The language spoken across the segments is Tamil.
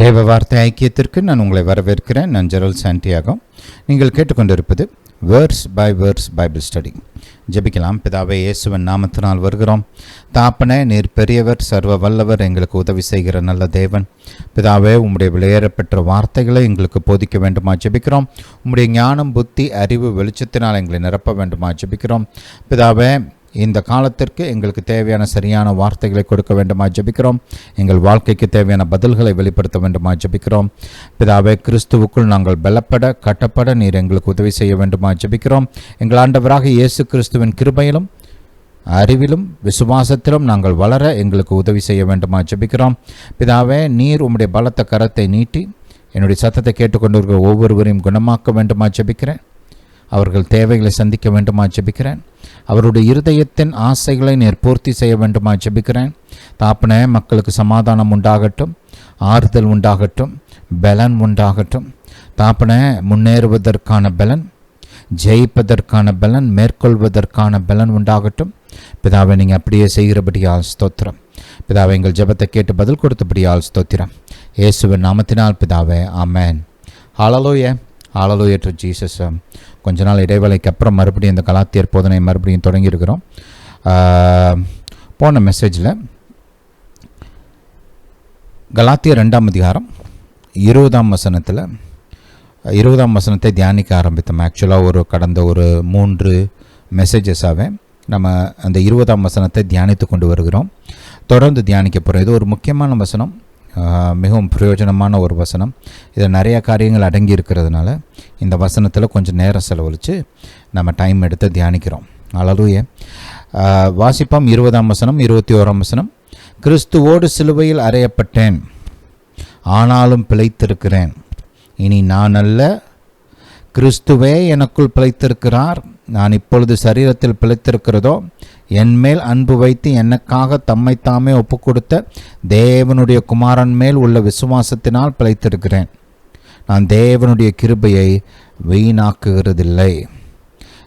தேவ வார்த்தை ஐக்கியத்திற்கு நான் உங்களை வரவேற்கிறேன். நான் ஜெரல் சாண்டியாகும் நீங்கள் கேட்டுக்கொண்டிருப்பது verse by verse Bible study ஜெபிக்கலாம். பிதாவே இயேசுவன் நாமத்தினால் வருகிறோம். தாப்பனே நீர் பெரியவர் சர்வ வல்லவர் எங்களுக்கு உதவி செய்கிற நல்ல தேவன். பிதாவே உம்முடைய விளையேறப்பெற்ற வார்த்தைகளை எங்களுக்கு போதிக்க வேண்டுமா ஜபிக்கிறோம். உம்முடைய ஞானம் புத்தி அறிவு வெளிச்சத்தினால் எங்களை நிரப்ப வேண்டுமா ஜபிக்கிறோம். பிதாவே இந்த காலத்திற்கு எங்களுக்கு தேவையான சரியான வார்த்தைகளை கொடுக்க வேண்டுமா ஜபிக்கிறோம். எங்கள் வாழ்க்கைக்கு தேவையான பதில்களை வெளிப்படுத்த வேண்டுமா ஜபிக்கிறோம். பிதாவே கிறிஸ்துவுக்குள் நாங்கள் பலப்பட கட்டப்பட நீர் எங்களுக்கு உதவி செய்ய வேண்டுமா ஜபிக்கிறோம். எங்கள் ஆண்டவராக இயேசு கிறிஸ்துவின் கிருபையிலும் அறிவிலும் விசுவாசத்திலும் நாங்கள் வளர எங்களுக்கு உதவி செய்ய வேண்டுமா ஜபிக்கிறோம். பிதாவே நீர் உம்முடைய பலத்த கரத்தை நீட்டி என்னுடைய சத்தத்தை கேட்டுக்கொண்டிருக்கிற ஒவ்வொருவரையும் குணமாக்க வேண்டுமா ஜபிக்கிறேன். அவர்கள் தேவைகளை சந்திக்க வேண்டுமா ஜபிக்கிறேன். அவருடைய இருதயத்தின் ஆசைகளை நீர் பூர்த்தி செய்ய வேண்டுமா ஜெபிக்கிறேன். தாப்பனே மக்களுக்கு சமாதானம் உண்டாகட்டும் ஆறுதல் உண்டாகட்டும் பலன் உண்டாகட்டும். தாப்பனே முன்னேறுவதற்கான பலன் ஜெயிப்பதற்கான பலன் மேற்கொள்வதற்கான பலன் உண்டாகட்டும். பிதாவை நீங்கள் அப்படியே செய்கிறபடியால் ஸ்தோத்திரம். பிதாவை எங்கள் ஜபத்தை கேட்டு பதில் கொடுத்தபடியால் ஸ்தோத்திரம். இயேசுவின் நாமத்தினால் பிதாவே அமேன் ஆளலோய ஹalleluya டு ஜீசஸ் கொஞ்ச நாள் இடைவேளைக்கு அப்புறம் மறுபடியும் இந்த கலாத்தியர் போதனை மறுபடியும் தொடங்கியிருக்கிறோம். போன மெசேஜில் கலாத்தியர் ரெண்டாம் அதிகாரம் இருபதாம் வசனத்தில் இருபதாம் வசனத்தை தியானிக்க ஆரம்பித்தோம். ஆக்சுவலாக ஒரு கடந்த ஒரு மூன்று மெசேஜஸாகவே நம்ம அந்த இருபதாம் வசனத்தை தியானித்து கொண்டு வருகிறோம். தொடர்ந்து தியானிக்க போகிறோம் இது ஒரு முக்கியமான வசனம். மிகவும் பிரயோஜனமான ஒரு வசனம். இதில் நிறைய காரியங்கள் அடங்கி இருக்கிறதுனால இந்த வசனத்தில் கொஞ்சம் நேரம் செலவழித்து நம்ம டைம் எடுத்து தியானிக்கிறோம். அழலுய வாசிப்போம் இருபதாம் வசனம் இருபத்தி ஓராம் வசனம். கிறிஸ்துவோடு சிலுவையில் அறையப்பட்டேன் ஆனாலும் பிழைத்திருக்கிறேன். இனி நான் அல்ல கிறிஸ்துவே எனக்குள் பிழைத்திருக்கிறார். நான் இப்பொழுது சரீரத்தில் பிழைத்திருக்கிறதோ என்மேல் அன்பு வைத்து எனக்காக தம்மைத்தாமே தாமே ஒப்புக்கொடுத்த தேவனுடைய குமாரன் மேல் உள்ள விசுவாசத்தினால் பிழைத்திருக்கிறேன். நான் தேவனுடைய கிருபையை வீணாக்குகிறதில்லை.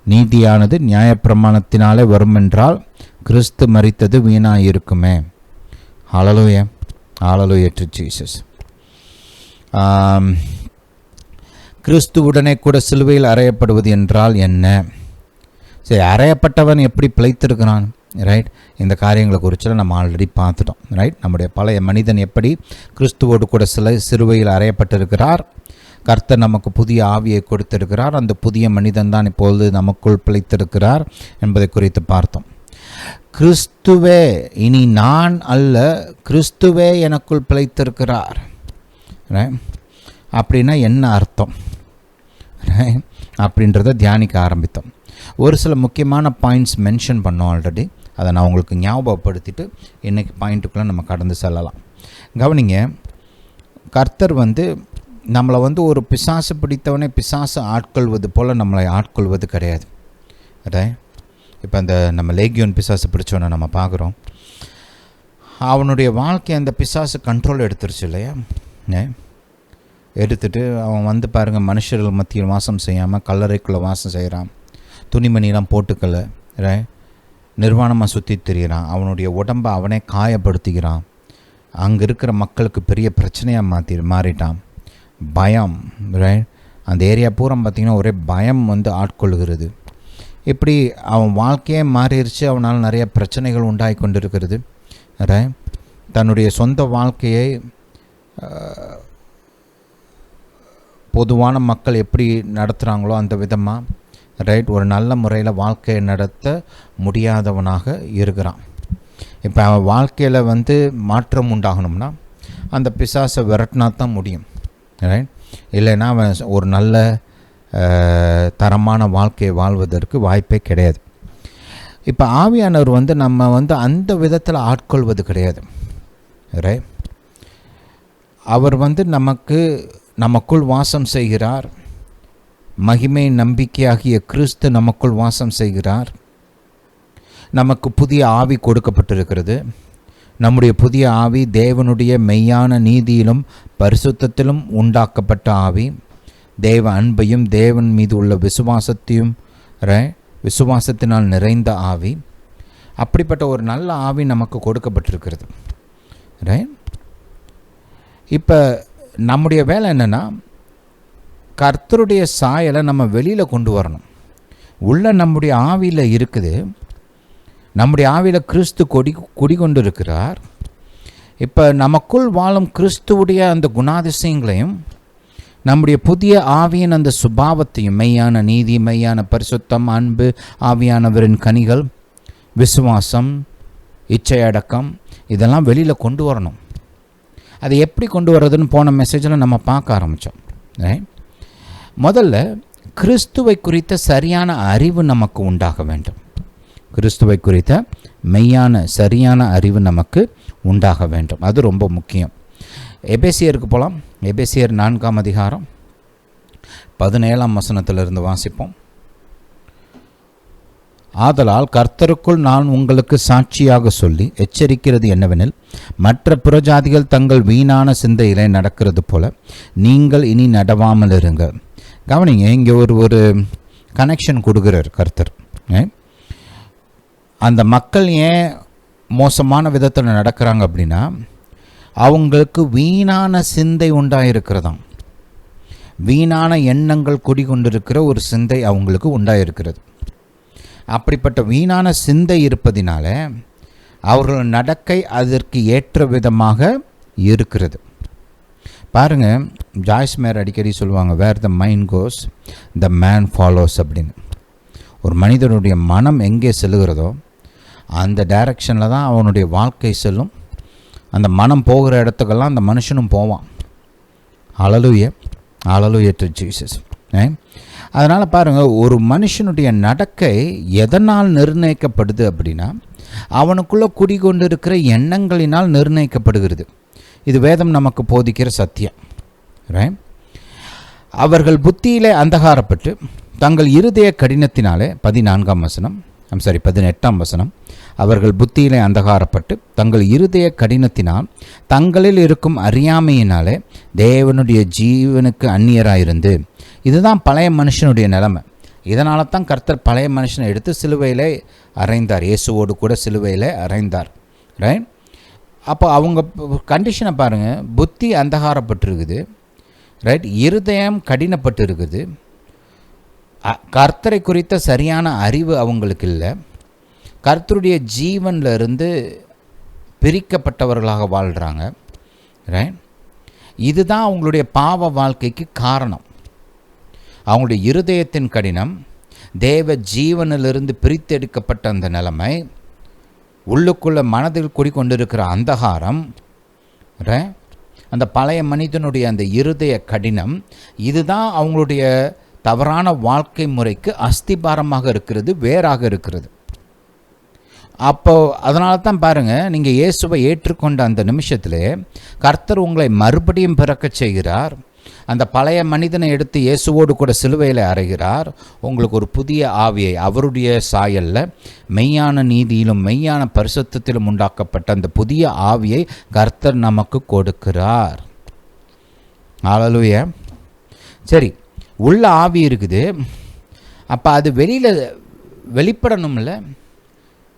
நீதியானது நியாயப்பிரமாணத்தினாலே வருமென்றால் கிறிஸ்து மறித்தது வீணாயிருக்குமே. ஹalleluya ஆளலுய டு ஜீசஸ் கிறிஸ்துவுடனே கூட சிலுவையில் அறையப்படுவது என்றால் என்ன? சரி அறையப்பட்டவன் எப்படி பிழைத்திருக்கிறான்? ரைட் இந்த காரியங்களை குறித்து நம்ம ஆல்ரெடி பார்த்துட்டோம். ரைட் நம்முடைய பழைய மனிதன் எப்படி கிறிஸ்துவோடு கூட சில சிறுவையில் அறையப்பட்டிருக்கிறார்? கர்த்தர் நமக்கு புதிய ஆவியை கொடுத்திருக்கிறார். அந்த புதிய மனிதன் தான் இப்பொழுது நமக்குள் பிழைத்திருக்கிறார் என்பதை குறித்து பார்த்தோம். கிறிஸ்துவே இனி நான் அல்ல கிறிஸ்துவே எனக்குள் பிழைத்திருக்கிறார். அப்படின்னா என்ன அர்த்தம்? அப்படின்றத தியானிக்க ஆரம்பித்தோம். ஒரு சில முக்கியமான பாயிண்ட்ஸ் மென்ஷன் பண்ணோம் ஆல்ரெடி அதை நான் உங்களுக்கு ஞாபகப்படுத்திட்டு இன்றைக்கி பாயிண்ட்டுக்குள்ளே நம்ம கடந்து செல்லலாம். கவனிங்க கர்த்தர் வந்து நம்மளை வந்து ஒரு பிசாசு பிடித்தவனே பிசாசு ஆட்கொள்வது போல் நம்மளை ஆட்கொள்வது கிடையாது. ரைட் இப்போ அந்த நம்ம லேகியோன் பிசாசு பிடிச்சவனை நம்ம பார்க்குறோம். அவனுடைய வாழ்க்கை அந்த பிசாசு கண்ட்ரோல் எடுத்துருச்சு இல்லையா? ஏ? எடுத்துட்டு அவன் வந்து பாருங்கள் மனுஷர்கள் மத்தியில் வாசம் செய்யாமல் கல்லறைக்குள்ளே வாசம் செய்கிறான் துணிமணிலாம் போட்டுக்கலை ரே நிர்வாணமாக சுற்றி திரியிறான். அவனுடைய உடம்பை அவனே காயப்படுத்திக்கிறான். அங்கே இருக்கிற மக்களுக்கு பெரிய பிரச்சனையாக மாற்றி மாறிட்டான். பயம் ரைட் அந்த ஏரியா பூரா பார்த்திங்கன்னா ஒரே பயம் வந்து ஆட்கொள்கிறது. இப்படி அவன் வாழ்க்கையே மாறிடுச்சு அவனால் நிறைய பிரச்சனைகள் உண்டாகி கொண்டிருக்கிறது தன்னுடைய சொந்த வாழ்க்கையை பொதுவான மக்கள் எப்படி நடத்துகிறாங்களோ அந்த விதமாக ரைட் ஒரு நல்ல முறையில் வாழ்க்கையை நடத்த முடியாதவனாக இருக்கிறான். இப்போ அவன் வாழ்க்கையில் வந்து மாற்றம் உண்டாகணும்னா அந்த பிசாசை விரட்டினா தான் முடியும். ரைட் இல்லைன்னா அவன் ஒரு நல்ல தரமான வாழ்க்கையை வாழ்வதற்கு வாய்ப்பே கிடையாது. இப்போ ஆவியானவர் வந்து நம்ம வந்து அந்த விதத்தில் ஆட்கொள்வது கிடையாது. ரைட் அவர் வந்து நமக்கு நமக்குள் வாசம் செய்கிறார். மகிமை நம்பிக்கையாகிய கிறிஸ்து நமக்குள் வாசம் செய்கிறார். நமக்கு புதிய ஆவி கொடுக்கப்பட்டிருக்கிறது. நம்முடைய புதிய ஆவி தேவனுடைய மெய்யான நீதியிலும் பரிசுத்தத்திலும் உண்டாக்கப்பட்ட ஆவி. தேவ அன்பையும் தேவன் மீது உள்ள விசுவாசத்தையும் விசுவாசத்தினால் நிறைந்த ஆவி. அப்படிப்பட்ட ஒரு நல்ல ஆவி நமக்கு கொடுக்கப்பட்டிருக்கிறது. ரைட் இப்போ நம்முடைய வேலை என்னென்னா கர்த்தருடைய சாயலை நம்ம வெளியில் கொண்டு வரணும். உள்ள நம்முடைய ஆவியில் இருக்குது. நம்முடைய ஆவியில் கிறிஸ்து கொடி குடிகொண்டு இருக்கிறார் இப்போ நமக்குள் வாழும் கிறிஸ்துவுடைய அந்த குணாதிசயங்களையும் நம்முடைய புதிய ஆவியின் அந்த சுபாவத்தையும் மெய்யான நீதி மெய்யான பரிசுத்தம் அன்பு ஆவியானவரின் கனிகள் விசுவாசம் இச்சையடக்கம் இதெல்லாம் வெளியில் கொண்டு வரணும். அதை எப்படி கொண்டு வர்றதுன்னு போன மெசேஜில் நம்ம பார்க்க ஆரம்பித்தோம் ரைட் முதல்ல கிறிஸ்துவை குறித்த சரியான அறிவு நமக்கு உண்டாக வேண்டும். கிறிஸ்துவை குறித்த மெய்யான சரியான அறிவு நமக்கு உண்டாக வேண்டும். அது ரொம்ப முக்கியம். எபேசியருக்கு போகலாம் எபேசியர் நான்காம் அதிகாரம் பதினேழாம் வசனத்திலிருந்து வாசிப்போம். ஆதலால் கர்த்தருக்குள் நான் உங்களுக்கு சாட்சியாக சொல்லி எச்சரிக்கிறது என்னவெனில் மற்ற புறஜாதிகள் தங்கள் வீணான சிந்தையிலே நடக்கிறது போல நீங்கள் இனி நடவாமல் இருங்கள் கவனிங்க இங்கே ஒரு ஒரு கனெக்ஷன் கொடுக்குறார் கர்த்தர். அந்த மக்கள் ஏன் மோசமான விதத்தில் நடக்கிறாங்க அப்படின்னா அவங்களுக்கு வீணான சிந்தை உண்டாயிருக்கிறதாம். வீணான எண்ணங்கள் குடிகொண்டிருக்கிற ஒரு சிந்தை அவங்களுக்கு உண்டாயிருக்கிறது. அப்படிப்பட்ட வீணான சிந்தை இருப்பதினால அவர்கள் நடக்கை அதற்கு ஏற்ற விதமாக இருக்கிறது. பாருங்கள் ஜாய்ஸ் மேர் அடிக்கடி சொல்லுவாங்க where the mind goes the man follows அப்படின்னு. ஒரு மனிதனுடைய மனம் எங்கே செல்லுகிறதோ அந்த டைரக்ஷனில் தான் அவனுடைய வாழ்க்கை செல்லும். அந்த மனம் போகிற இடத்துக்கெல்லாம் அந்த மனுஷனும் போவான். அழலுய அழலுய டு ஜீசஸ் அதனால் பாருங்கள் ஒரு மனுஷனுடைய நடக்கை எதனால் நிர்ணயிக்கப்படுது அப்படின்னா அவனுக்குள்ளே குடிகொண்டு இருக்கிற எண்ணங்களினால் நிர்ணயிக்கப்படுகிறது. இது வேதம் நமக்கு போதிக்கிற சத்தியம். ரைட் அவர்கள் புத்தியிலே அந்தகாரப்பட்டு தங்கள் இருதய கடினத்தினாலே பதினான்காம் வசனம் ஐம் சாரி பதினெட்டாம் வசனம் அவர்கள் புத்தியிலே அந்தகாரப்பட்டு தங்கள் இருதய கடினத்தினால் தங்களில் இருக்கும் அறியாமையினாலே தேவனுடைய ஜீவனுக்கு அந்நியராயிருந்து. இதுதான் பழைய மனுஷனுடைய நிலைமை. இதனால தான் கர்த்தர் பழைய மனுஷனை எடுத்து சிலுவையிலே அறைந்தார். இயேசுவோடு கூட சிலுவையில் அறைந்தார். ரைட் அப்போ அவங்க கண்டிஷனை பாருங்கள் புத்தி அந்தகாரப்பட்டிருக்குது. ரைட் இருதயம் கடினப்பட்டு இருக்குது கர்த்தரை குறித்த சரியான அறிவு அவங்களுக்கு இல்லை. கர்த்தருடைய ஜீவனில் இருந்து பிரிக்கப்பட்டவர்களாக வாழ்கிறாங்க ரைட் இதுதான் அவங்களுடைய பாவ வாழ்க்கைக்கு காரணம். அவங்களுடைய இருதயத்தின் கடினம் தேவ ஜீவனிலிருந்து பிரித்தெடுக்கப்பட்ட அந்த நிலைமை உள்ளுக்குள்ளே மனதில் குடிக்கொண்டிருக்கிற அந்தகாரம் அந்த பழைய மனிதனுடைய அந்த இருதய கடினம் இதுதான் அவங்களுடைய தவறான வாழ்க்கை முறைக்கு அஸ்திபாரமாக இருக்கிறது வேறாக இருக்கிறது. அப்போ அதனால தான் பாருங்கள் நீங்கள் இயேசுவை ஏற்றுக்கொண்ட அந்த நிமிஷத்தில் கர்த்தர் உங்களை மறுபடியும் பிறக்கச் செய்கிறார். அந்த பழைய மனிதனை எடுத்து இயேசுவோடு கூட சிலுவையில் அறைகிறார். உங்களுக்கு ஒரு புதிய ஆவியை அவருடைய சாயல்ல மெய்யான நீதியிலும் மெய்யான பரிசுத்தத்திலும் உண்டாக்கப்பட்ட அந்த புதிய ஆவியை கர்த்தர் நமக்கு கொடுக்கிறார். ஆளலுய சரி உள்ள ஆவி இருக்குது. அப்போ அது வெளியில் வெளிப்படணும்ல?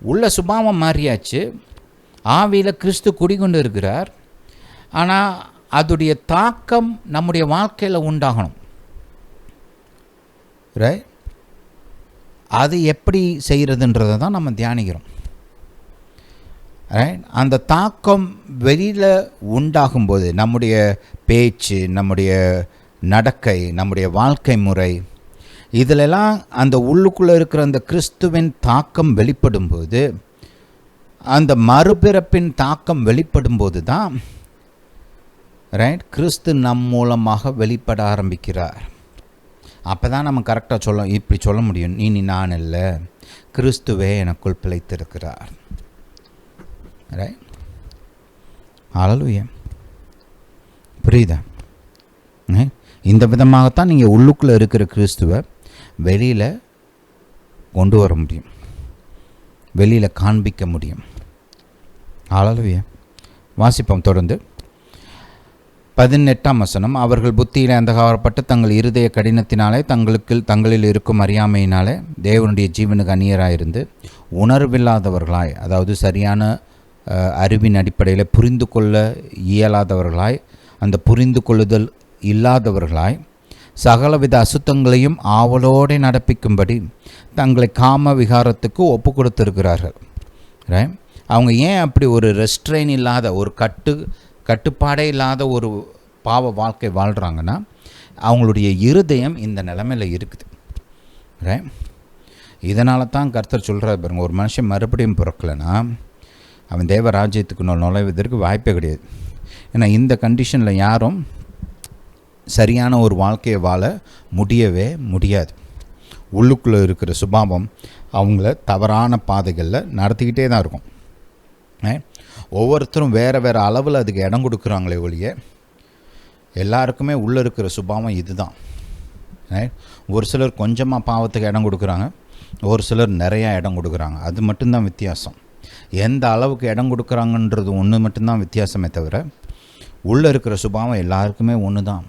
உள்ள சுபாவம் மாறியாச்சு. ஆவியில் கிறிஸ்து குடிகொண்டு இருக்கிறார். ஆனால் அதுடைய தாக்கம் நம்முடைய வாழ்க்கையில் உண்டாகணும். ரைட் அது எப்படி செய்கிறதுன்றதை தான் நம்ம தியானிக்கிறோம். அந்த தாக்கம் வெளியில் உண்டாகும்போது நம்முடைய பேச்சு நம்முடைய நடக்கை நம்முடைய வாழ்க்கை முறை இதிலெல்லாம் அந்த உள்ளுக்குள்ளே இருக்கிற அந்த கிறிஸ்துவின் தாக்கம் வெளிப்படும்போது அந்த மறுபிறப்பின் தாக்கம் வெளிப்படும்போது தான் ரைட் கிறிஸ்து நம் மூலமாக வெளிப்பட ஆரம்பிக்கிறார். அப்போ தான் நம்ம கரெக்டாக சொல்ல இப்படி சொல்ல முடியும். நீ நான் இல்லை கிறிஸ்துவே எனக்குள் பிழைத்திருக்கிறார். ரைட் அழலுய புரியுதா? இந்த விதமாகத்தான் நீங்கள் உள்ளுக்குள்ளே இருக்கிற கிறிஸ்துவை வெளியில் கொண்டு வர முடியும். வெளியில் காண்பிக்க முடியும். அழலுய வாசிப்போம் தொடர்ந்து. பதினெட்டாம் வசனம் அவர்கள் புத்தியிலே அந்தகாரப்பட்டு தங்கள் இருதய கடினத்தினாலே தங்களுக்கு தங்களில் இருக்கும் அறியாமையினாலே தேவனுடைய ஜீவனுக்கு அந்நியராயிருந்து உணர்வில்லாதவர்களாய் அதாவது சரியான அறிவின் அடிப்படையில் புரிந்து கொள்ள இயலாதவர்களாய் அந்த புரிந்து கொள்ளுதல் இல்லாதவர்களாய் சகலவித அசுத்தங்களையும் ஆவலோடு நடப்பிக்கும்படி தங்களை காம விகாரத்துக்கு ஒப்பு கொடுத்திருக்கிறார்கள். அவங்க ஏன் அப்படி ஒரு ரெஸ்ட்ரெயின் இல்லாத ஒரு கட்டு கட்டுப்பாடே இல்லாத ஒரு பாவ வாழ்க்கை வாழ்கிறாங்கன்னா அவங்களுடைய இருதயம் இந்த நிலமையில் இருக்குது. இதனால தான் கர்த்தர் சொல்கிறார் பாருங்கள் ஒரு மனுஷன் மறுபடியும் பிறக்கலைன்னா அவன் தேவ ராஜ்யத்துக்கு நுழைவதற்கு வாய்ப்பே கிடையாது. ஏன்னா இந்த கண்டிஷனில் யாரும் சரியான ஒரு வாழ்க்கையை வாழ முடியவே முடியாது. உள்ளுக்குள்ளே இருக்கிற சுபாவம் அவங்கள தவறான பாதைகளில் நடத்திக்கிட்டே தான் இருக்கும். ஒவ்வொருத்தரும் வேறு வேறு அளவில் அதுக்கு இடம் கொடுக்குறாங்களே ஒழிய எல்லாருக்குமே உள்ளே இருக்கிற சுபாவம் இதுதான். ஒரு சிலர் கொஞ்சமாக பாவத்துக்கு இடம் கொடுக்குறாங்க ஒரு சிலர் நிறையா இடம் கொடுக்குறாங்க. அது மட்டும்தான் வித்தியாசம். எந்த அளவுக்கு இடம் கொடுக்குறாங்கன்றது ஒன்று மட்டும்தான் வித்தியாசமே தவிர உள்ளே இருக்கிற சுபாவம் எல்லாருக்குமே ஒன்று தான்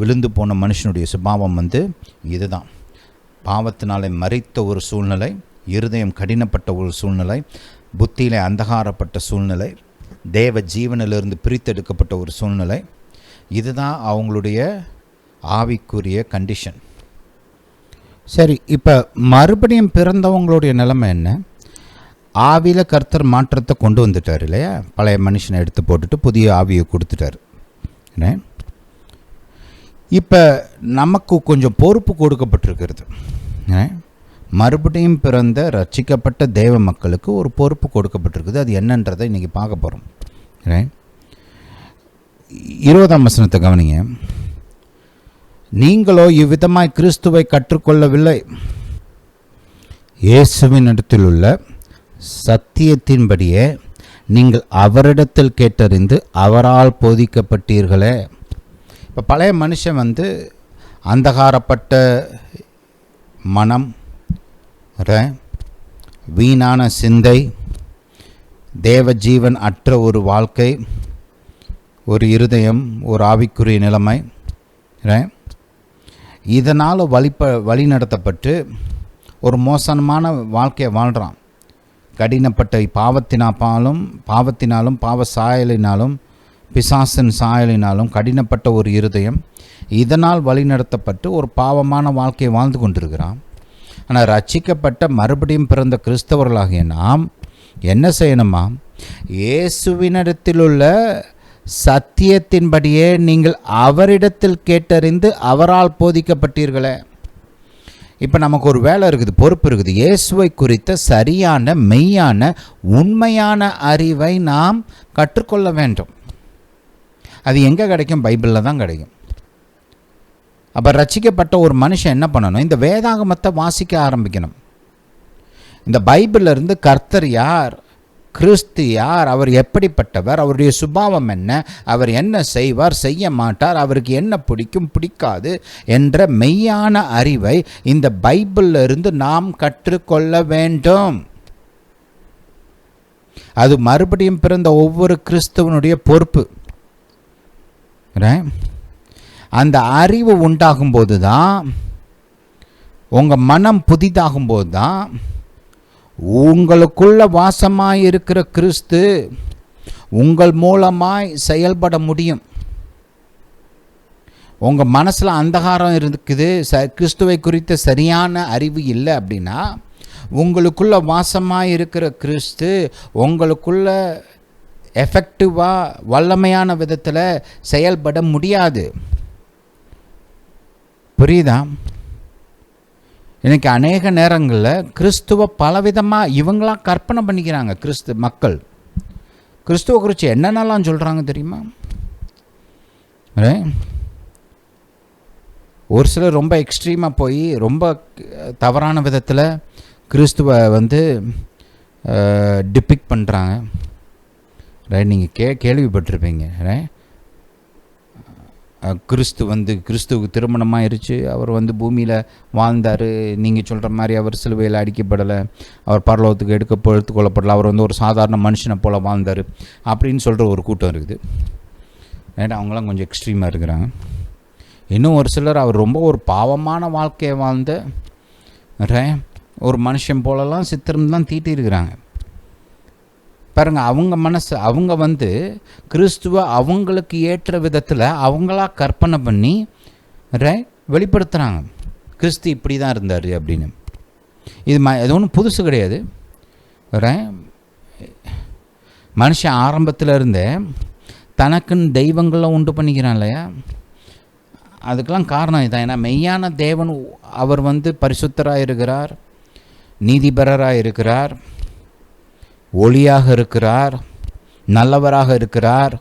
விழுந்து போன மனுஷனுடைய சுபாவம் வந்து இதுதான். பாவத்தினாலே மறைத்த ஒரு சூழ்நிலை இருதயம் கடினப்பட்ட ஒரு சூழ்நிலை புத்தியிலே அந்தகாரப்பட்ட சூழ்நிலை தேவ ஜீவனிலிருந்து பிரித்தெடுக்கப்பட்ட ஒரு சூழ்நிலை இதுதான் அவங்களுடைய ஆவிக்குரிய கண்டிஷன் சரி இப்போ மறுபடியும் பிறந்தவங்களுடைய நிலைமை என்ன? ஆவியில் கர்த்தர் மாற்றத்தை கொண்டு வந்துட்டார் இல்லையா? பழைய மனுஷனை எடுத்து போட்டுட்டு புதிய ஆவியை கொடுத்துட்டார். என்ன? இப்போ நமக்கு கொஞ்சம் பொறுப்பு கொடுக்கப்பட்டிருக்கிறது. என்ன? மறுபடியும் பிறந்த ரட்சிக்கப்பட்ட தேவ மக்களுக்கு ஒரு பொறுப்பு கொடுக்கப்பட்டிருக்குது. அது என்னன்றதை இன்றைக்கி பார்க்க போகிறோம் இருபதாம் வசனத்தை கவனிங்க. நீங்களோ இவ்விதமாய் கிறிஸ்துவை கற்றுக்கொள்ளவில்லை. இயேசுவின் இடத்தில் உள்ள சத்தியத்தின்படியே நீங்கள் அவரிடத்தில் கேட்டறிந்து அவரால் போதிக்கப்பட்டீர்களே. இப்போ பழைய மனுஷன் வந்து அந்தகாரப்பட்ட மனம் வீணான சிந்தை தேவஜீவன் அற்ற ஒரு வாழ்க்கை ஒரு இருதயம் ஒரு ஆவிக்குரிய நிலைமை இதனால் வழிப வழி நடத்தப்பட்டு ஒரு மோசமான வாழ்க்கையை வாழ்கிறான் கடினப்பட்ட பாவத்தினாப்பாலும் பாவத்தினாலும் பாவ சாயலினாலும் பிசாசின் சாயலினாலும் கடினப்பட்ட ஒரு இருதயம் இதனால் வழிநடத்தப்பட்டு ஒரு பாவமான வாழ்க்கையை வாழ்ந்து கொண்டிருக்கிறான். ஆனால் ரட்சிக்கப்பட்ட மறுபடியும் பிறந்த கிறிஸ்தவர்களாகிய நாம் என்ன செய்யணுமா? இயேசுவினிடத்திலுள்ள சத்தியத்தின்படியே நீங்கள் அவரிடத்தில் கேட்டறிந்து அவரால் போதிக்கப்பட்டீர்களே. இப்போ நமக்கு ஒரு வேலை இருக்குது பொறுப்பு இருக்குது. இயேசுவை குறித்த சரியான மெய்யான உண்மையான அறிவை நாம் கற்றுக்கொள்ள வேண்டும். அது எங்கே கிடைக்கும்? பைபிளில் தான் கிடைக்கும். அப்போ ரசிக்கப்பட்ட ஒரு மனுஷன் என்ன பண்ணணும்? இந்த வேதாகமத்தை வாசிக்க ஆரம்பிக்கணும். இந்த பைபிளிலிருந்து கர்த்தர் யார்? கிறிஸ்து யார்? அவர் எப்படிப்பட்டவர்? அவருடைய சுபாவம் என்ன? அவர் என்ன செய்வார்? செய்ய மாட்டார்? அவருக்கு என்ன பிடிக்கும்? பிடிக்காது என்ற மெய்யான அறிவை இந்த பைபிளிலிருந்து நாம் கற்றுக்கொள்ள வேண்டும். அது மறுபடியும் பிறந்த ஒவ்வொரு கிறிஸ்தவனுடைய பொறுப்பு. அந்த அறிவு உண்டாகும் போது தான் உங்கள் மனம் புதிதாகும்போது தான் உங்களுக்குள்ள வாசமாய் இருக்கிற கிறிஸ்து உங்கள் மூலமாய் செயல்பட முடியும். உங்கள் மனசில் அந்தகாரம் இருக்குது ச கிறிஸ்துவை குறித்த சரியான அறிவு இல்லை அப்படின்னா உங்களுக்குள்ள வாசமாக இருக்கிற கிறிஸ்து உங்களுக்குள்ள எஃபெக்டிவாக வல்லமையான விதத்தில் செயல்பட முடியாது. புரியுதா? இன்றைக்கி அநேக நேரங்களில் கிறிஸ்துவ பலவிதமாக இவங்களாம் கற்பனை பண்ணிக்கிறாங்க கிறிஸ்து மக்கள். கிறிஸ்துவ குறித்து என்னென்னலாம் சொல்கிறாங்க தெரியுமா? ஒரு சிலர் ரொம்ப எக்ஸ்ட்ரீமாக போய் ரொம்ப தவறான விதத்தில் கிறிஸ்துவ வந்து டிபிக் பண்ணுறாங்க ரைட் நீங்கள் கே கேள்விப்பட்டிருப்பீங்க. ரைட் கிறிஸ்து வந்து கிறிஸ்துவுக்கு திருமணமாயிருச்சு. அவர் வந்து பூமியில் வாழ்ந்தார். நீங்கள் சொல்கிற மாதிரி அவர் சிலுவையில் அடிக்கப்படலை. அவர் பரலோகத்துக்கு எடுக்க எடுத்துக்கொள்ளப்படலை அவர் வந்து ஒரு சாதாரண மனுஷனை போல் வாழ்ந்தார். அப்படின்னு சொல்கிற ஒரு கூட்டம் இருக்குது. ஏன்னா அவங்களாம் கொஞ்சம் எக்ஸ்ட்ரீமாக இருக்கிறாங்க. இன்னும் ஒரு சிலர் அவர் ரொம்ப ஒரு பாவமான வாழ்க்கையை வாழ்ந்த ஒரு மனுஷன் போலலாம் சித்திரம் தான் தீட்டியிருக்கிறாங்க பாருங்க அவங்க மனசு அவங்க வந்து கிறிஸ்துவ அவங்களுக்கு ஏற்ற விதத்தில் அவங்களா கற்பனை பண்ணி ரைட் வெளிப்படுத்துகிறாங்க கிறிஸ்து இப்படி தான் இருந்தார் அப்படின்னு. இது ம இது ஒன்றும் புதுசு கிடையாது. மனுஷன் ஆரம்பத்தில் இருந்தே தனக்குன்னு தெய்வங்களை உண்டு பண்ணிக்கிறான் இல்லையா? அதுக்கெல்லாம் காரணம் இதான். ஏன்னா மெய்யான தேவன் அவர் வந்து பரிசுத்தராக இருக்கிறார் நீதிபரராக இருக்கிறார் ஒளியாக இருக்கிறார் நல்லவராக இருக்கிறார்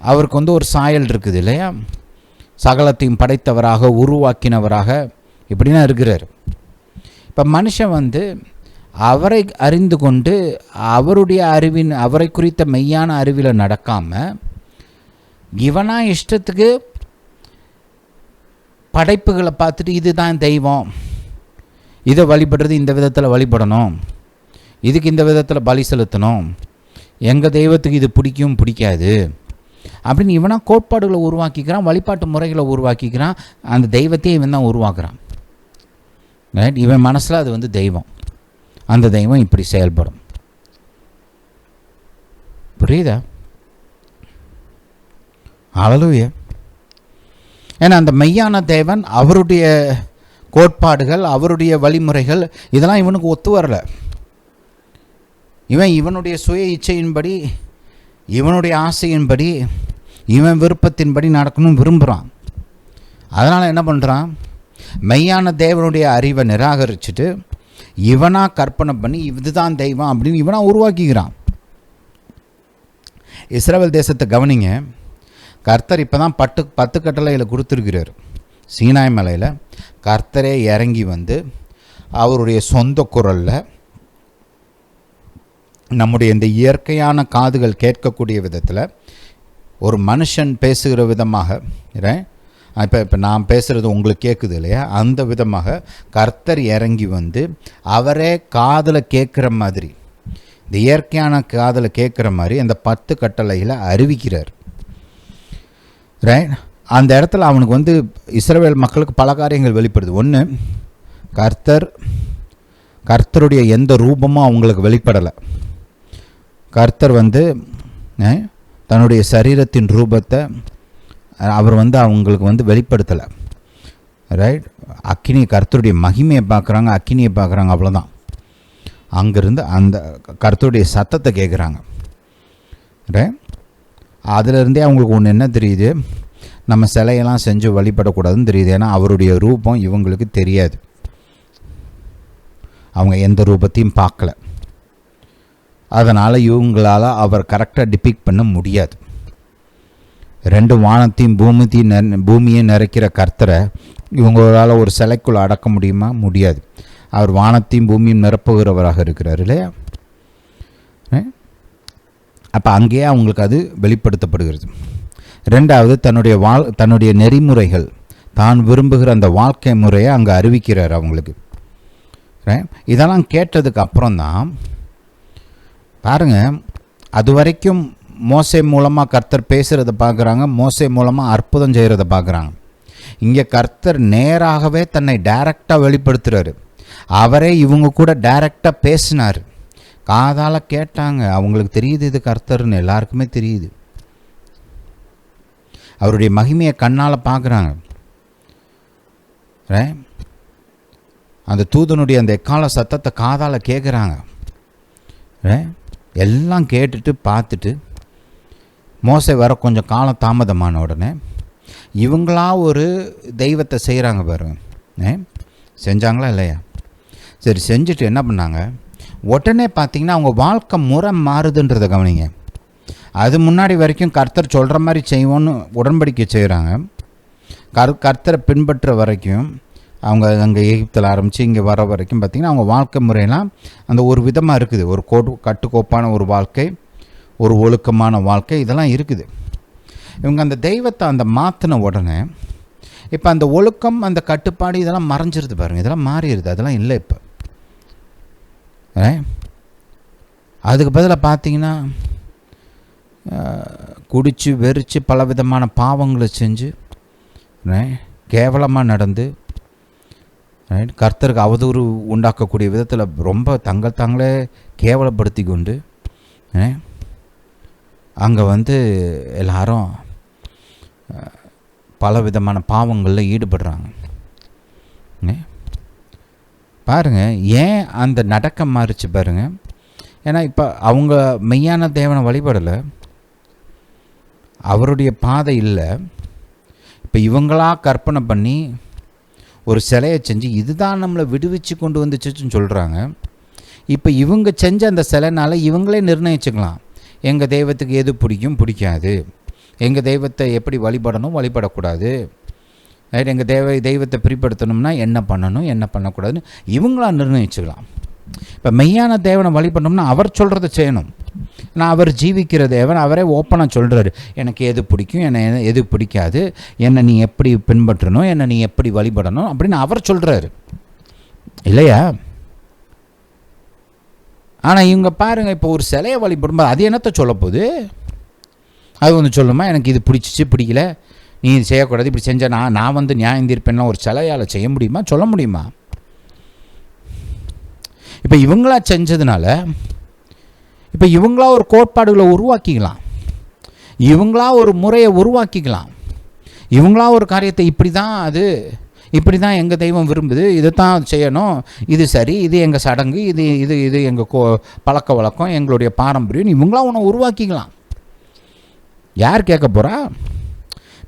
அவருக்கு வந்து ஒரு சாயல் இருக்குது இல்லையா? சகலத்தையும் படைத்தவராக உருவாக்கினவராக இப்படின்னா இருக்கிறார். இப்போ மனுஷன் வந்து அவரை அறிந்து கொண்டு அவருடைய அறிவின் அவரை குறித்த மெய்யான அறிவில் நடக்காமல் இவனா இஷ்டத்துக்கு படைப்புகளை பார்த்துட்டு இதுதான் தெய்வம். இதை வழிபடுறது இந்த விதத்தில் வழிபடணும். இதுக்கு இந்த விதத்தில் பலி செலுத்தணும். எங்கள் தெய்வத்துக்கு இது பிடிக்கும் பிடிக்காது. அப்படின்னு இவனா கோட்பாடுகளை உருவாக்கிக்கிறான் வழிபாட்டு முறைகளை உருவாக்கிக்கிறான் அந்த தெய்வத்தையே இவன் தான் உருவாக்குறான். ரைட் இவன் மனசில் அது வந்து தெய்வம். அந்த தெய்வம் இப்படி செயல்படும். புரியுதா? அழலுய ஏன்னா அந்த மெய்யான தேவன் அவருடைய கோட்பாடுகள் அவருடைய வழிமுறைகள் இதெல்லாம் இவனுக்கு ஒத்து வரல. இவன் இவனுடைய சுய இச்சையின்படி இவனுடைய ஆசையின்படி இவன் விருப்பத்தின்படி நடக்கணும் விரும்புகிறான் அதனால் என்ன பண்ணுறான் மெய்யான தேவனுடைய அறிவை நிராகரிச்சுட்டு இவனாக கற்பனை பண்ணி இதுதான் தெய்வம் அப்படின்னு இவனாக உருவாக்கிக்கிறான். இஸ்ரேல் தேசத்தை கவனிங்க. கர்த்தர் இப்போ தான் பட்டு பத்து கட்டளையில் கொடுத்துருக்கிறார். சீனாய் மலையில் கர்த்தரே இறங்கி வந்து அவருடைய சொந்த குரலில் நம்முடைய இந்த இயற்கையான காதுகள் கேட்கக்கூடிய விதத்தில் ஒரு மனுஷன் பேசுகிற விதமாக இப்போ இப்போ நான் பேசுகிறது உங்களுக்கு கேட்குது இல்லையா? அந்த விதமாக கர்த்தர் இறங்கி வந்து அவரே காதில் கேட்குற மாதிரி இந்த இயற்கையான காதில் கேட்குற மாதிரி அந்த பத்து கட்டளையில் அறிவிக்கிறார். ரைட் அந்த இடத்துல அவனுக்கு வந்து இஸ்ரவேல் மக்களுக்கு பல காரியங்கள் வெளிப்படுது. ஒன்று கர்த்தர் கர்த்தருடைய எந்த ரூபமும் அவங்களுக்கு வெளிப்படலை. கர்த்தர் வந்து தன்னுடைய சரீரத்தின் ரூபத்தை அவர் வந்து அவங்களுக்கு வந்து வெளிப்படுத்தலை. ரைட் அக்கினி கர்த்தருடைய மகிமையை பார்க்குறாங்க அக்கினியை பார்க்குறாங்க அவ்வளோதான் அங்கேருந்து அந்த கர்த்தருடைய சத்தத்தை கேட்குறாங்க. ரைட் அதிலிருந்தே அவங்களுக்கு ஒன்று என்ன தெரியுது? நம்ம சிலையெல்லாம் செஞ்சு வழிபடக்கூடாதுன்னு தெரியுது. ஏன்னா அவருடைய ரூபம் இவங்களுக்கு தெரியாது. அவங்க எந்த ரூபத்தையும் பார்க்கல. அதனால் இவங்களால் அவர் கரெக்டாக டிபிக் பண்ண முடியாது. ரெண்டு வானத்தையும் பூமித்தையும் நெ பூமியை நிறைக்கிற கர்த்தரை இவங்களால் ஒரு சிலைக்குள் அடக்க முடியுமா? முடியாது. அவர் வானத்தையும் பூமியும் நிரப்புகிறவராக இருக்கிறார் இல்லையா? அப்போ அங்கேயே அவங்களுக்கு அது வெளிப்படுத்தப்படுகிறது. ரெண்டாவது தன்னுடைய வாழ் தன்னுடைய நெறிமுறைகள். தான் விரும்புகிற அந்த வாழ்க்கை முறையை அங்கே அறிவிக்கிறார் அவங்களுக்கு. இதெல்லாம் கேட்டதுக்கு அப்புறம்தான் பாருங்க அது வரைக்கும் மோசை மூலமாக கர்த்தர் பேசுகிறத பார்க்குறாங்க மோசை மூலமாக அற்புதம் செய்கிறத பார்க்குறாங்க. இங்கே கர்த்தர் நேராகவே தன்னை டைரக்டாக வெளிப்படுத்துகிறாரு அவரே இவங்க கூட டைரக்டாக பேசினார். காதால் கேட்டாங்க அவங்களுக்கு தெரியுது இது கர்த்தர்னு எல்லாருக்குமே தெரியுது. அவருடைய மகிமையை கண்ணால் பார்க்குறாங்க. அந்த தூதனுடைய அந்த எக்கால சத்தத்தை காதால் கேட்குறாங்க எல்லாம் கேட்டுட்டு பார்த்துட்டு மோசை வர கொஞ்சம் காலம் தாமதமான உடனே இவங்களா ஒரு தெய்வத்தை செய்கிறாங்க பாருங்க. ஏ செஞ்சாங்களா இல்லையா? சரி செஞ்சுட்டு என்ன பண்ணாங்க? உடனே பார்த்தீங்கன்னா அவங்க வாழ்க்கை முறை மாறுதுன்றதை கவனிங்க. அது முன்னாடி வரைக்கும் கர்த்தர் சொல்கிற மாதிரி செய்வோன்னு உடன்படிக்கை செய்கிறாங்க கர் கர்த்தரை பின்பற்ற வரைக்கும் அவங்க அங்கே எகிப்தில் ஆரம்பித்து இங்கே வர வரைக்கும் பார்த்திங்கன்னா அவங்க வாழ்க்கை முறையெல்லாம் அந்த ஒரு விதமாக இருக்குது. ஒரு கோடு கட்டுக்கோப்பான ஒரு வாழ்க்கை ஒரு ஒழுக்கமான வாழ்க்கை இதெல்லாம் இருக்குது. இவங்க அந்த தெய்வத்தை அந்த மாற்றின உடனே இப்போ அந்த ஒழுக்கம் அந்த கட்டுப்பாடு இதெல்லாம் மறைஞ்சிருது பாருங்கள் இதெல்லாம் மாறிடுது. அதெல்லாம் இல்லை இப்போ. அதுக்கு பதிலாக பார்த்தீங்கன்னா குடித்து வெறித்து பல விதமான பாவங்களை செஞ்சு கேவலமாக நடந்து கர்த்தருக்கு அவதூறு உண்டாக்கக்கூடிய விதத்தில் ரொம்ப தங்கள் தாங்களே கேவலப்படுத்தி கொண்டு அங்கே வந்து எல்லாரும் பல விதமான பாவங்களில் ஈடுபடுறாங்க. பாருங்கள் பாருங்க ஏன் அந்த நடக்கம் மாறிச்சு பாருங்கள் ஏன்னா இப்போ அவங்க மெய்யான தேவனை வழிபடலை. அவருடைய பாதை இல்லை. இப்போ இவங்களா கற்பனை பண்ணி ஒரு சிலையை செஞ்சு இதுதான் நம்மளை விடுவிச்சு கொண்டு வந்துச்சுன்னு சொல்கிறாங்க இப்போ இவங்க செஞ்ச அந்த சிலைனால இவங்களே நிர்ணயிச்சுக்கலாம். எங்கள் தெய்வத்துக்கு எது பிடிக்கும் பிடிக்காது. எங்கள் தெய்வத்தை எப்படி வழிபடணும் வழிபடக்கூடாது. ரைட் எங்கள் தெய்வ தெய்வத்தை பிரிப்படுத்தணும்னா என்ன பண்ணணும் என்ன பண்ணக்கூடாதுன்னு இவங்களா நிர்ணயிச்சுக்கலாம். இப்போ மெய்யான தேவனை வழிபடணும்னா அவர் சொல்கிறத செய்யணும். நான் அவர் ஜீவிக்கிற தேவன் அவரே ஓப்பனாக சொல்கிறாரு எனக்கு எது பிடிக்கும் என்னை எது- பிடிக்காது என்னை நீ எப்படி பின்பற்றணும் என்னை நீ எப்படி வழிபடணும் அப்படின்னு அவர் சொல்கிறாரு இல்லையா? ஆனால் இவங்க பாருங்கள் இப்போ ஒரு சிலையை வழிபடும்போது அது என்னத்தை சொல்ல போகுது? அது வந்து சொல்லுமா? எனக்கு இது பிடிச்சிச்சு பிடிக்கல. நீ இது செய்யக்கூடாது இப்படி செஞ்சால் நான் நான் வந்து நியாயம் தீர்ப்பேன்லாம் ஒரு சிலையால் செய்ய முடியுமா? சொல்ல முடியுமா? இப்போ இவங்களா செஞ்சதுனால இப்போ இவங்களா ஒரு கோட்பாடுகளை உருவாக்கிக்கலாம். இவங்களா ஒரு முறையை உருவாக்கிக்கலாம். இவங்களா ஒரு காரியத்தை இப்படி தான் அது இப்படி தான் எங்கள் தெய்வம் விரும்புது இதை தான் செய்யணும் இது சரி இது எங்கள் சடங்கு இது இது இது எங்கள் கோ பழக்க வழக்கம் எங்களுடைய பாரம்பரியம் இவங்களா ஒன்று உருவாக்கிக்கலாம். யார் கேட்க போகிறா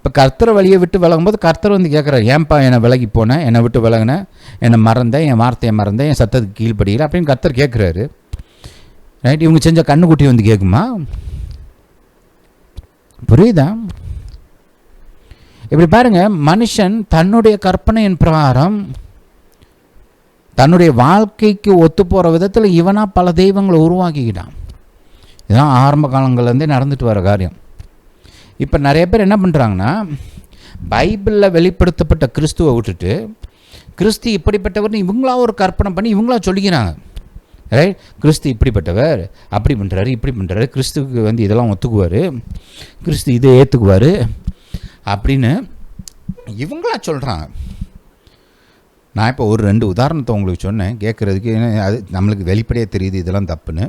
இப்போ கர்த்தரை வழியை விட்டு விலகும்போது கர்த்தர் வந்து கேட்குறாரு ஏன்பா என்னை விலகி போனேன் என்னை விட்டு விலகினேன் என்னை மறந்தேன் என் வார்த்தையை மறந்தேன் என் சத்தத்துக்கு கீழ்ப்படியல? அப்படின்னு கர்த்தர் கேட்குறாரு ரைட் இவங்க செஞ்ச கண்ணுக்குட்டி வந்து கேட்குமா புரியுதா? இப்படி பாருங்க மனுஷன் தன்னுடைய கற்பனையின் பிரகாரம் தன்னுடைய வாழ்க்கைக்கு ஒத்து போகிற விதத்தில் இவனாக பல தெய்வங்களை உருவாக்கிக்கிட்டான். இதுதான் ஆரம்ப காலங்கள்லேருந்தே நடந்துட்டு வர காரியம். இப்போ நிறைய பேர் என்ன பண்ணுறாங்கன்னா பைபிளில் வெளிப்படுத்தப்பட்ட கிறிஸ்துவை விட்டுட்டு கிறிஸ்து இப்படிப்பட்டவர்னு இவங்களா ஒரு கற்பனை பண்ணி இவங்களா சொல்லிக்கிறாங்க. ரைட் கிறிஸ்து இப்படிப்பட்டவர் அப்படி பண்ணுறாரு இப்படி பண்ணுறாரு கிறிஸ்துவுக்கு வந்து இதெல்லாம் ஒத்துக்குவார் கிறிஸ்து இதை ஏற்றுக்குவார் அப்படின்னு இவங்களா சொல்கிறாங்க நான் இப்போ ஒரு ரெண்டு உதாரணத்தை உங்களுக்கு சொன்னேன் கேட்குறதுக்கு அது நம்மளுக்கு வெளிப்படையாக தெரியுது இதெல்லாம் தப்புன்னு.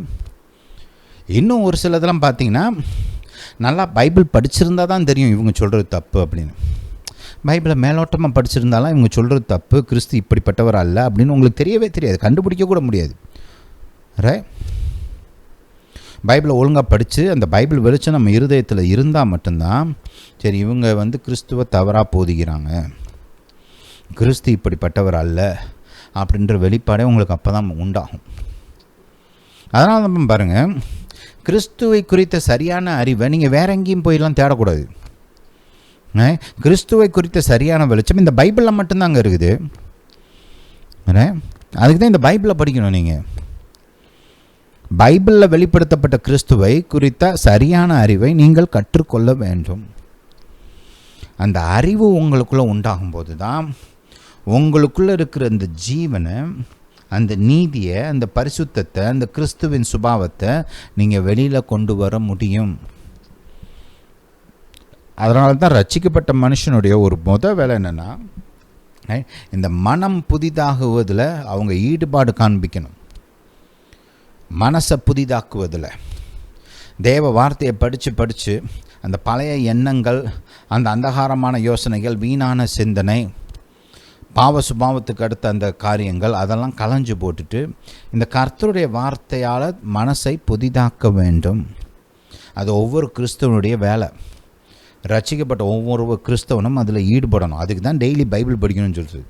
இன்னும் ஒரு சிலதெல்லாம் பார்த்தீங்கன்னா நல்லா பைபிள் படிச்சிருந்தா தான் தெரியும் இவங்க சொல்கிறது தப்பு அப்படின்னு. பைபிளை மேலோட்டமாக படிச்சிருந்தாலும் இவங்க சொல்கிறது தப்பு கிறிஸ்து இப்படிப்பட்டவர் அல்ல அப்படின்னு உங்களுக்கு தெரியவே தெரியாது கண்டுபிடிக்க கூட முடியாது. ரே பைபிளை ஒழுங்காக படித்து அந்த பைபிள் வெளிச்சம் நம்ம இருதயத்தில் இருந்தால் மட்டும்தான் சரி இவங்க வந்து கிறிஸ்துவ தவறாக போதிக்கிறாங்க. கிறிஸ்து இப்படிப்பட்டவர் அல்ல அப்படின்ற வெளிப்பாடே உங்களுக்கு அப்போ தான் உண்டாகும். அதனால் பாருங்கள் கிறிஸ்துவை குறித்த சரியான அறிவை நீங்கள் வேற எங்கேயும் போயெல்லாம் தேடக்கூடாது. கிறிஸ்துவை குறித்த சரியான வெளிச்சம் இந்த பைபிளில் மட்டும்தாங்க இருக்குது. அதுக்கு தான் இந்த பைபிளை படிக்கணும் நீங்கள் பைபிளில் வெளிப்படுத்தப்பட்ட கிறிஸ்துவை குறித்த சரியான அறிவை நீங்கள் கற்றுக்கொள்ள வேண்டும். அந்த அறிவு உங்களுக்குள்ளே உண்டாகும் போது தான் உங்களுக்குள்ளே இருக்கிற அந்த ஜீவனை அந்த நீதியை அந்த பரிசுத்தத்தை அந்த கிறிஸ்துவின் சுபாவத்தை நீங்கள் வெளியில் கொண்டு வர முடியும். அதனால தான் ரச்சிக்கப்பட்ட மனுஷனுடைய ஒரு முத வேலை என்னென்னா இந்த மனம் புதிதாகுவதில் அவங்க ஈடுபாடு காண்பிக்கணும். மனசை புதிதாக்குவதில். தேவ வார்த்தையை படித்து படித்து அந்த பழைய எண்ணங்கள் அந்த அந்தகாரமான யோசனைகள் வீணான சிந்தனை பாவ சுபாவத்துக்கு அடுத்த அந்த காரியங்கள் அதெல்லாம் களைஞ்சு போட்டுட்டு இந்த கர்த்தருடைய வார்த்தையால் மனசை புதிதாக்க வேண்டும். அது ஒவ்வொரு கிறிஸ்தவனுடைய வேலை. ரசிக்கப்பட்ட ஒவ்வொரு கிறிஸ்தவனும் அதில் ஈடுபடணும். அதுக்கு தான் டெய்லி பைபிள் படிக்கணும்னு சொல்லுது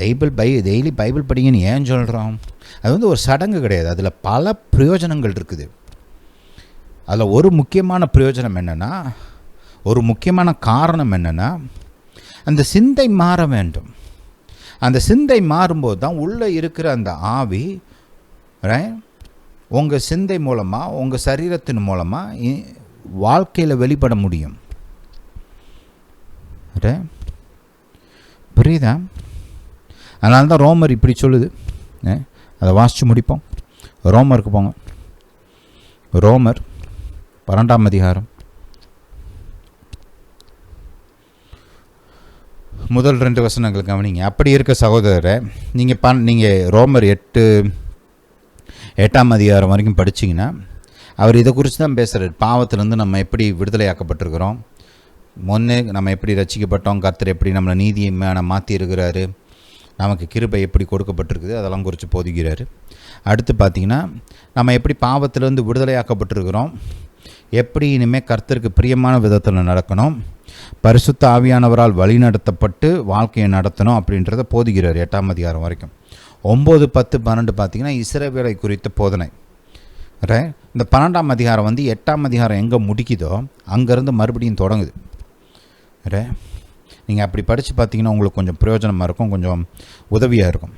டெய்பிள் பை டெய்லி பைபிள் படிங்கன்னு ஏன் சொல்கிறோம் அது வந்து ஒரு சடங்கு கிடையாது. அதில் பல பிரயோஜனங்கள் இருக்குது. அதில் ஒரு முக்கியமான பிரயோஜனம் என்னென்னா ஒரு முக்கியமான காரணம் என்னென்னா அந்த சிந்தை மாற வேண்டும். அந்த சிந்தை மாறும்போது தான் உள்ளே இருக்கிற அந்த ஆவி உங்கள் சிந்தை மூலமாக உங்கள் சரீரத்தின் மூலமாக வாழ்க்கையில் வெளிப்பட முடியும். புரியுதா? அதனால தான் ரோமர் இப்படி சொல்லுது. Eh? அதை வாசித்து முடிப்போம். ரோமருக்கு போங்க. ரோமர் பன்னெண்டாம் அதிகாரம். முதல் ரெண்டு வசனங்கள் கவனிங்க. அப்படி இருக்க சகோதரரை நீங்கள் பண் நீங்கள் ரோமர் எட்டு எட்டாம் அதிகாரம் வரைக்கும் படிச்சீங்கன்னா அவர் இதை குறித்து தான் பேசுகிறார் பாவத்திலேருந்து நம்ம எப்படி விடுதலையாக்கப்பட்டிருக்கிறோம்? முன்னே நம்ம எப்படி ரசிக்கப்பட்டோம் கர்த்தர் எப்படி நம்மளை நீதியான மாற்றி இருக்கிறாரு? நமக்கு கிருபை எப்படி கொடுக்கப்பட்டிருக்குது? அதெல்லாம் குறித்து போதிக்கிறார். அடுத்து பார்த்தீங்கன்னா நம்ம எப்படி பாவத்திலேருந்து விடுதலையாக்கப்பட்டிருக்கிறோம்? எப்படி இனிமேல் கர்த்தருக்கு பிரியமான விதத்தில் நடக்கணும்? பரிசுத்த ஆவியானவரால் வழிநடத்தப்பட்டு வாழ்க்கையை நடத்தணும் அப்படின்றத போதுகிறார் எட்டாம் அதிகாரம் வரைக்கும். ஒம்பது பத்து பன்னெண்டு பார்த்தீங்கன்னா இஸ்ரவேலை குறித்த போதனை. ரைட் இந்த பன்னெண்டாம் அதிகாரம் வந்து எட்டாம் அதிகாரம் எங்கே முடிக்குதோ அங்கேருந்து மறுபடியும் தொடங்குது. ரே நீங்கள் அப்படி படித்து பார்த்தீங்கன்னா உங்களுக்கு கொஞ்சம் பிரயோஜனமாக இருக்கும் கொஞ்சம் உதவியாக இருக்கும்.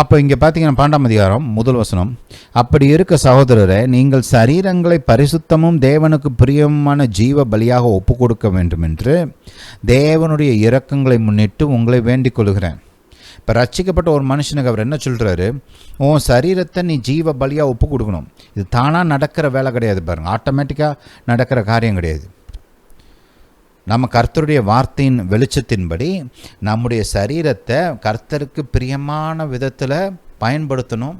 அப்போ இங்கே பார்த்தீங்கன்னா பாண்டாம் அதிகாரம் முதல் வசனம். அப்படி இருக்க சகோதரரை நீங்கள் சரீரங்களை பரிசுத்தமும் தேவனுக்கு பிரியமான ஜீவ பலியாக ஒப்பு கொடுக்க வேண்டும் என்று தேவனுடைய இரக்கங்களை முன்னிட்டு உங்களை வேண்டிக் கொள்கிறேன். இப்போ ரச்சிக்கப்பட்ட ஒரு மனுஷனுக்கு அவர் என்ன சொல்கிறாரு உன் சரீரத்தை நீ ஜீவ பலியாக ஒப்பு கொடுக்கணும் இது தானாக நடக்கிற வேலை கிடையாது பாருங்கள் ஆட்டோமேட்டிக்காக நடக்கிற காரியம் கிடையாது. நம்ம கர்த்தருடைய வார்த்தையின் வெளிச்சத்தின்படி நம்முடைய சரீரத்தை கர்த்தருக்கு பிரியமான விதத்தில் பயன்படுத்தணும்.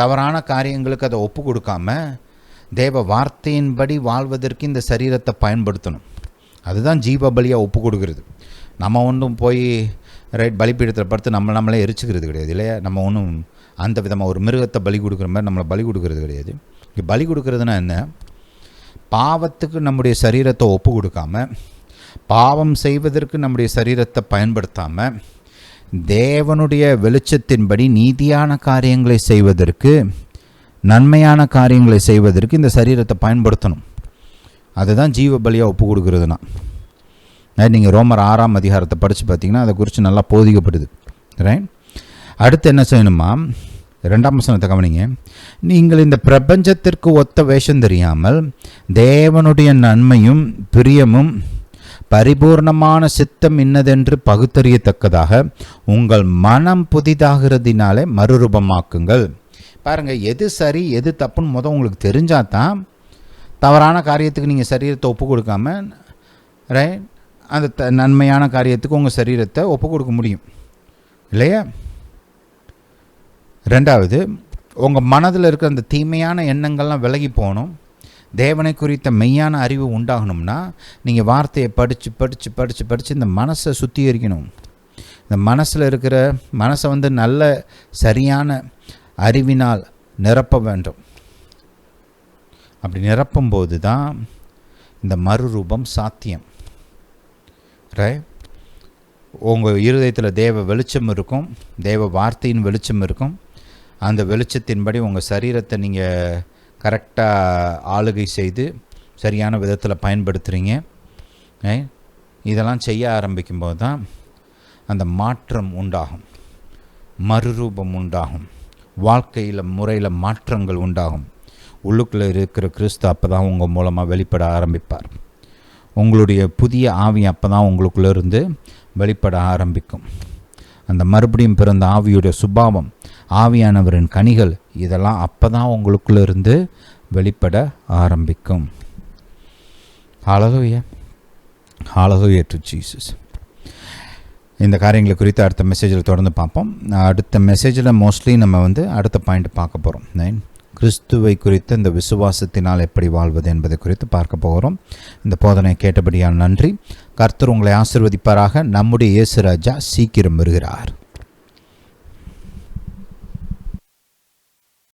தவறான காரியங்களுக்கு அதை ஒப்பு கொடுக்காம தேவ வார்த்தையின்படி வாழ்வதற்கு இந்த சரீரத்தை பயன்படுத்தணும். அதுதான் ஜீவ பலியாக ஒப்பு கொடுக்குறது. நம்ம ஒன்றும் போய் ரைட் பலிப்பீடத்தில் படுத்து நம்ம நம்மளே எரிச்சுக்கிறது கிடையாது இல்லையா? நம்ம ஒன்றும் அந்த விதமாக ஒரு மிருகத்தை பலி கொடுக்குற மாதிரி நம்மளை பலி கொடுக்கறது கிடையாது. இங்கே பலி கொடுக்குறதுனா என்ன? பாவத்துக்கு நம்முடைய சரீரத்தை ஒப்பு கொடுக்காம பாவம் செய்வதற்கு நம்முடைய சரீரத்தை பயன்படுத்தாமல் தேவனுடைய வெளிச்சத்தின்படி நீதியான காரியங்களை செய்வதற்கு நன்மையான காரியங்களை செய்வதற்கு இந்த சரீரத்தை பயன்படுத்தணும். அதுதான் ஜீவ பலியாக ஒப்பு கொடுக்குறதுனா நீங்கள் ரோமர் ஆறாம் அதிகாரத்தை படித்து பார்த்தீங்கன்னா அதை குறித்து நல்லா போதிக்கப்படுது. ரைட் அடுத்து என்ன செய்யணுமா? ரெண்டாம் வசனத்தை கவனிங்க. நீங்கள் இந்த பிரபஞ்சத்திற்கு ஒத்த வேஷம் தெரியாமல் தேவனுடைய நன்மையும் பிரியமும் பரிபூர்ணமான சித்தம் இன்னதென்று பகுத்தறியத்தக்கதாக உங்கள் மனம் புதிதாகிறதினாலே மறுரூபமாக்குங்கள். பாருங்கள் எது சரி எது தப்புன்னு முதல் உங்களுக்கு தெரிஞ்சால் தான் தவறான காரியத்துக்கு நீங்கள் சரீரத்தை ஒப்பு கொடுக்காம ரைட் அந்த த நன்மையான காரியத்துக்கு உங்கள் சரீரத்தை ஒப்பு கொடுக்க முடியும். இல்லையா? ரெண்டாவது உங்கள் மனதில் இருக்கிற அந்த தீமையான எண்ணங்கள்லாம் விலகி போகணும். தேவனை குறித்த மெய்யான அறிவு உண்டாகணும்னா நீங்கள் வார்த்தையை படித்து படித்து படித்து படித்து இந்த மனசை சுத்திகரிக்கணும். இந்த மனசில் இருக்கிற மனசை வந்து நல்ல சரியான அறிவினால் நிரப்ப வேண்டும். அப்படி நிரப்பும்போது தான் இந்த மறுரூபம் சாத்தியம். ரை உங்கள் இருதயத்தில் தேவ வெளிச்சம் இருக்கும் தேவ வார்த்தையின் வெளிச்சம் இருக்கும். அந்த வெளிச்சத்தின்படி உங்கள் சரீரத்தை நீங்கள் கரெக்டாக ஆளுகை செய்து சரியான விதத்தில் பயன்படுத்துகிறீங்க இதெல்லாம் செய்ய ஆரம்பிக்கும்போது தான் அந்த மாற்றம் உண்டாகும். மறுரூபம் உண்டாகும். வாழ்க்கையில் முறையில் மாற்றங்கள் உண்டாகும். உள்ளுக்குள்ளே இருக்கிற கிறிஸ்து அப்போ தான் உங்கள் மூலமாக வெளிப்பட ஆரம்பிப்பார். உங்களுடைய புதிய ஆவி அப்போ தான் உங்களுக்குள்ளே இருந்து வெளிப்பட ஆரம்பிக்கும். அந்த மறுபடியும் பிறந்த ஆவியுடைய சுபாவம் ஆவியானவரின் கனிகள் இதெல்லாம் அப்போ தான் உங்களுக்குள்ளே இருந்து வெளிப்பட ஆரம்பிக்கும். ஹalleluya ஹalleluya டு ஜீசஸ் இந்த காரியங்களை குறித்து அடுத்த மெசேஜில் தொடர்ந்து பார்ப்போம். அடுத்த மெசேஜில் மோஸ்ட்லி நம்ம வந்து அடுத்த பாயிண்ட் பார்க்க போகிறோம் நைன் கிறிஸ்துவை குறித்து இந்த விசுவாசத்தினால் எப்படி வாழ்வது என்பதை குறித்து பார்க்க போகிறோம். இந்த போதனை கேட்டபடியால் நன்றி. கர்த்தர் உங்களை ஆசிர்வதிப்பாராக. நம்முடைய இயேசுராஜா சீக்கிரம் வருகிறார்.